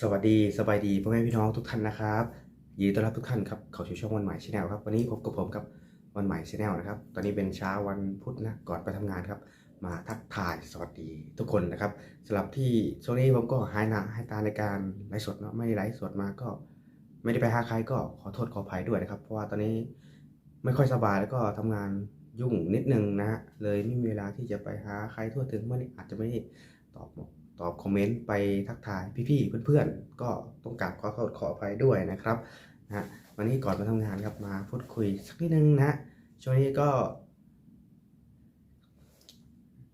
สวัสดีสบายดีพ่อแม่พี่น้องทุกท่านนะครับยินดีต้อนรับทุกท่านครับเข้าสู่ช่องวันใหม่ชาแนลครับวันนี้พบกับผมครับวันใหม่ชาแนลนะครับ ตอนนี้เป็นเช้าวันพุธนะก่อนไปทำงานครับ มาทักทายสวัสดีทุกคนนะครับสำหรับที่ช่วงนี้ผมก็หายหนาหายตาในการไลฟ์สดเนาะไม่ได้ไลฟ์สดมาก็ ไม่ได้ไปหาใครก็ขอโทษขออภัยด้วยนะครับ เพราะว่าตอนนี้ไม่ค่อยสบายแล้วก็ทำงานยุ่งนิดนึงนะฮะเลยไม่มีเวลาที่จะไปหาใครทั่วถึงเมื่อนี้อาจจะไม่ตอบ ตอบคอมเมนต์ไปทักทายพี่ๆเพื่อนๆ ก็ต้องกราบขอโทษขออภัยด้วยนะครับนะฮะวันนี้ก่อนมาทำงานครับมาพูดคุยสักนิดนึงนะฮะช่วงนี้ก็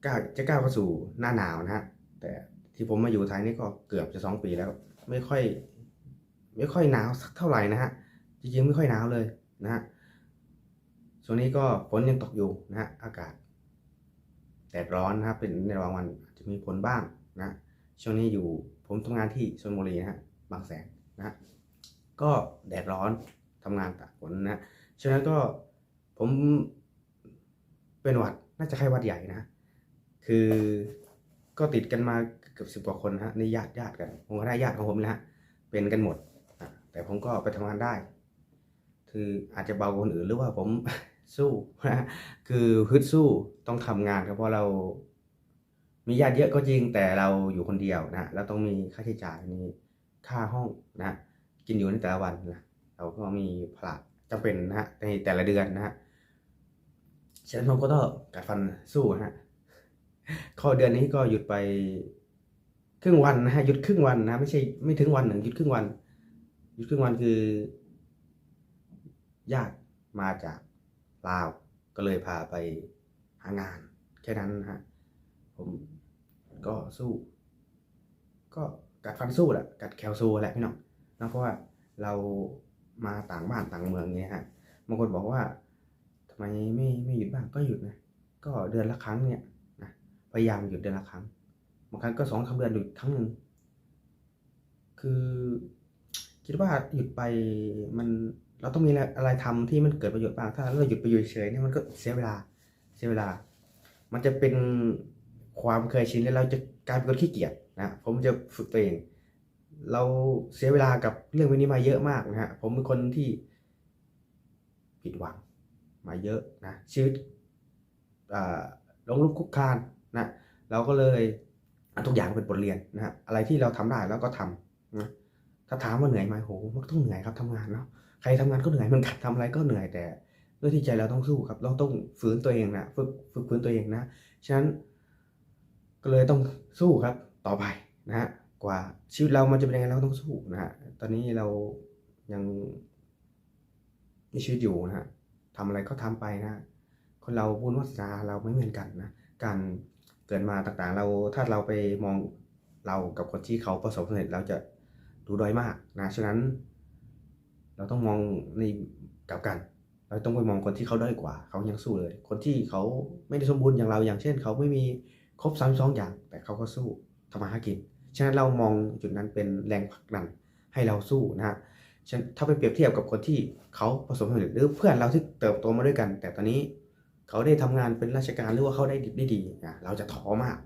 ก้าวจะก้าวเข้าสู่หน้าหนาวนะฮะแต่ที่ผมมาอยู่ไทยนี่ก็เกือบจะสองปีแล้ว ไม่ค่อย ไม่ค่อยหนาวสักเท่าไหร่นะฮะจริงๆไม่ค่อยหนาวเลยนะฮะช่วงนี้ก็ฝนยังตกอยู่นะฮะอากาศแดดร้อนนะครับเป็นในบางวันจจะมีฝนบ้าง นะช่วงนี้อยู่ผมทำงานที่ชลบุรีนะฮะบางแสนนะก็แดดร้อนทำงานตากฝนนะฉะนั้นก็ผมเป็นหวัดน่าจะไข้หวัดใหญ่นะ คือก็ติดกันมาเกือบสิบกว่าคนนะฮะในญาติญาติกัน ผมก็ได้ญาติของผมนะฮะเป็นกันหมดแต่ผมก็ไปทำงานได้ คืออาจจะเบากว่าคนอื่นหรือว่าผมสู้นะคือฮึดสู้ต้องทำงานครับเพราะเรา มีญาติเยอะก็จริงแต่เราอยู่คนเดียวนะเราต้องมีค่าใช้จ่ายมีค่าห้องนะกินอยู่ในแต่ละวันนะเราก็มีผละจำเป็นนะฮะในแต่ละเดือนนะฮะฉะนั้นผมก็ต้องกัดฟันสู้นะฮะข้อเดือนนี้ก็หยุดไปครึ่งวันนะฮะหยุดครึ่งวันนะไม่ใช่ไม่ถึงวันหนึ่งหยุดครึ่งวัน หยุดครึ่งวันคือญาติมาจากลาวก็เลยพาไปหางานแค่นั้นนะฮะผม ก็สู้ ก็กัดฟันสู้แหละกัดแคลสู้แหละพี่น้องนะเพราะว่าเรามาต่างบ้านต่างเมืองเงี้ยฮะบางคนบอกว่าทำไมไม่ไม่หยุดบ้างก็หยุดนะก็เดือนละครั้งเนี่ยนะพยายามหยุดเดือนละครั้งบางครั้งก็สองสาเดือนหยุดครั้งหนึ่งคือคิดว่าหยุดไปมันเราต้องมีอะไรทำที่มันเกิดประโยชน์บ้างถ้าเราหยุดไปอยู่เฉยๆเนี่ยมันก็เสียเวลาเสียเวลา มันจะเป็น ความเคยชินแล้วเราจะกลายเป็นคนขี้เกียจนะผมจะฝึกตัวเอง เราเสียเวลากับเรื่องพวกนี้มาเยอะมากนะฮะผมเป็นคนที่ผิดหวังมาเยอะนะชีวิตอ่าลงลุกคุกคานนะเราก็เลยทุกอย่างเป็นบทเรียนนะฮะอะไรที่เราทำได้แล้วก็ทำนะถ้าถามว่าเหนื่อยไหมโหมันก็ต้องเหนื่อยครับทำงานเนาะใครทำงานก็เหนื่อยมันกันทำอะไรก็เหนื่อยแต่ด้วยที่ใจเราต้องสู้ครับ เราต้องฝืนตัวเองนะฝึกฝึกฝืนตัวเองนะฉะนั้น ก็เลยต้องสู้ครับต่อไปนะฮะกว่าชีวิตเรามันจะเป็นยังไงเราต้องสู้นะฮะตอนนี้เรายังมีชีวิตอยู่นะฮะทำอะไรก็ทำไปนะฮะคนเราบุญวัฒนาเราไม่เหมือนกันนะการเกิดมาต่างๆ เราถ้าเราไปมองเรากับคนที่เขาประสบสำเร็จเราจะดูด้อยมากนะฉะนั้น เราต้องมองในกับกัน เราต้องไปมองคนที่เขาด้อยกว่า เขายังสู้เลย คนที่เขาไม่ได้สมบูรณ์อย่างเราอย่างเช่น เขาไม่มี ครบสามสองอย่าง แต่เขาก็สู้ทำมาหากิน ฉะนั้นเรามองจุดนั้นเป็นแรงผลักดันให้เราสู้นะฮะฉะนั้นถ้าไปเปรียบเทียบกับคนที่เขาประสบความสำเร็จหรือเพื่อนเราที่เติบโตมาด้วยกัน แต่ตอนนี้เขาได้ทำงานเป็นราชการหรือว่าเขาได้ดีได้ดีอะเราจะท้อมาก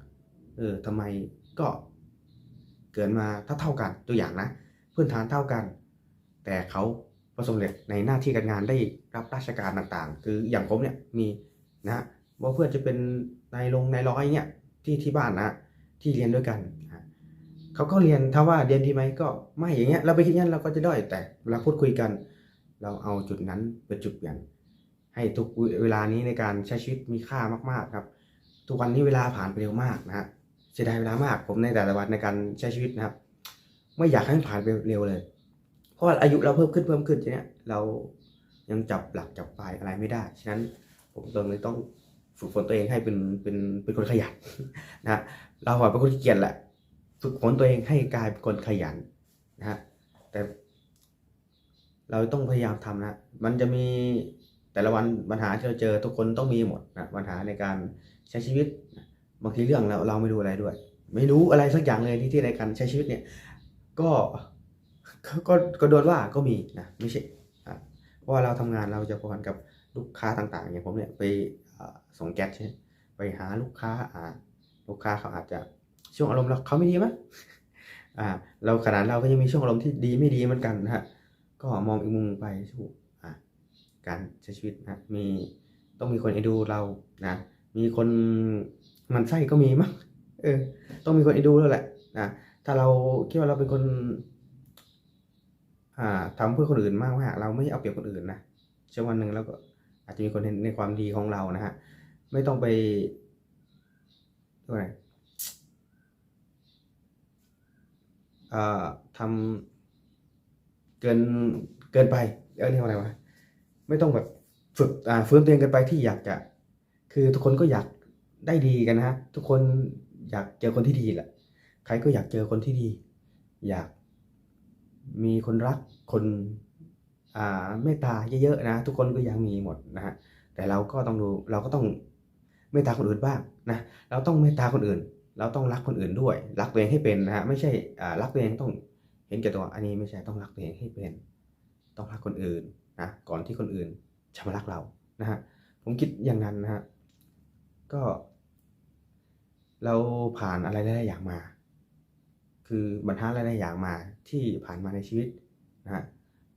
เออทำไมก็เกิดมาถ้าเท่ากันตัวอย่างนะพื้นฐานเท่ากัน แต่เขาประสบความสำเร็จในหน้าที่การงานได้รับราชการต่างๆ คืออย่างผมเนี่ยมีนะว่าเพื่อนจะเป็นนายลงนายร้อยเนี่ย ที่ที่บ้านนะที่เรียนด้วยกันเขาก็เรียนถ้าว่าเรียนดีไหมก็ไม่อย่างเงี้ยเราไปคิดงั้นเราก็จะด้อยแต่เวลาพูดคุยกัน เราเอาจุดนั้นเป็นจุดเปลี่ยนให้ทุกเวลานี้ในการใช้ชีวิตมีค่ามากๆครับ ทุกวันนี้เวลาผ่านไปเร็วมากนะฮะเสียดายเวลามากผมในแต่ละวันในการใช้ชีวิตนะครับ ไม่อยากให้มันผ่านไปเร็วเลย เพราะอายุเราเพิ่มขึ้นเพิ่มขึ้นทีเนี้ยเรายังจับหลักจับปลายอะไรไม่ได้ฉะนั้นผมตรงนี้ต้อง ฝึกฝนตัวเองให้เป็นเป็นเป็นคนขยันนะเราหอยเป็นคนขี้เกียจแหละฝึกฝนตัวเองให้กลายเป็นคนขยันนะฮะแต่ เราต้องพยายามทำนะ มันจะมีแต่ละวันปัญหาที่เราเจอทุกคนต้องมีหมดนะปัญหาในการใช้ชีวิตบางทีเรื่องเราเราไม่รู้อะไรด้วย ไม่รู้อะไรสักอย่างเลยที่ที่ในการใช้ชีวิตเนี่ย ก็ก็ก็ก็โดนว่าก็มีนะไม่ใช่อะเพราะว่าเราทำงานเราจะพอนกับลูกค้าต่าง ๆ อย่างผมเนี่ยไป ส่งแก๊สใช่ไหมไปหาลูกค้าอ่าลูกค้าเขาอาจจะช่วงอารมณ์เราเขาไม่ดีมั้ยอ่า เราขนาดเราก็ยังมีช่วงอารมณ์ที่ดีไม่ดีเหมือนกันนะฮะก็มองอีกมุมไปสู่อ่าการใช้ชีวิตนะมีต้องมีคนเอ็นดูเรานะมีคนมันไส้ก็มีมั้งเออ ต้องมีคนเอ็นดูแล้วแหละนะถ้าเราคิดว่าเราเป็นคน อ่าทำเพื่อคนอื่นมากว่าเราไม่เอาเปรียบคนอื่นนะสักวันหนึ่งแล้วก็ อาจจะมีคนเห็นในความดีของเรานะฮะไม่ต้องไปเรียกว่าไงอ่าทำเกินเกินไปเอ้ยเรียกว่าอะไรวะไม่ต้องแบบฝึกอ่าฟื้นตัวเองเกินไปที่อยากจะ คือทุกคนก็อยากได้ดีกันนะฮะทุกคนอยากเจอคนที่ดีแหละใครก็อยากเจอคนที่ดี อยากมีคนรักคน เมตตาเยอะๆนะทุกคนก็ยากมีหมดนะฮะแต่เราก็ต้องดูเราก็ต้องเมตตาคนอื่นบ้างนะเราต้องเมตตาคนอื่น เราต้องรักคนอื่นด้วย รักตัวเองให้เป็นนะฮะไม่ใช่รักตัวเองต้องเห็นแก่ตัวอันนี้ไม่ใช่ต้องรักตัวเองให้เป็น ต้องรักคนอื่นนะก่อนที่คนอื่นจะมารักเรานะฮะผมคิดอย่างนั้นนะฮะก็ เราผ่านอะไรหลายๆอย่างมา คือบรรทัดหลายๆอย่างมาที่ผ่านมาในชีวิตนะฮะ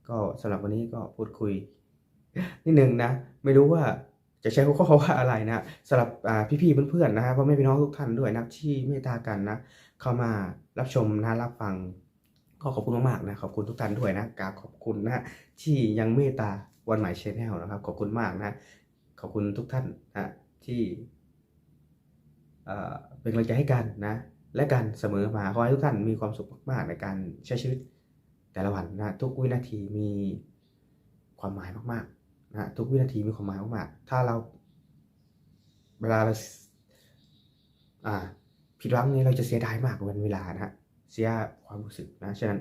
ก็สำหรับวันนี้ก็พูดคุย นิดนึงนะ ไม่รู้ว่าจะใช้หัวข้อว่าอะไรนะสำหรับพี่ๆเพื่อนๆนะฮะพ่อแม่พี่น้องทุกท่านด้วยนะที่เมตตากันนะ เข้ามารับชมนะรับฟัง ก็ขอบคุณมากๆนะขอบคุณทุกท่านด้วยนะกราบขอบคุณนะที่ยังเมตตาวันใหม่ชแนลนะครับ ขอบคุณมากนะขอบคุณทุกท่านนะที่เอ่อเป็นกำลังใจให้กันนะ และกันเสมอมาขอให้ทุกท่านมีความสุขมากๆในการใช้ชีวิต แต่ละวันนะทุกวินาทีมีความหมายมากๆนะทุกวินาทีมีความหมายมากๆถ้าเราเวลาเราอ่าผิดหวังนี้เราจะเสียดายมากวันเวลานะฮะเสียความรู้สึกนะฉะนั้น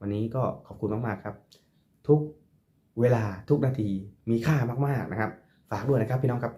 วันนี้ก็ขอบคุณมากๆครับ ทุกเวลาทุกนาทีมีค่ามากๆนะครับ ฝากด้วยนะครับพี่น้องครับ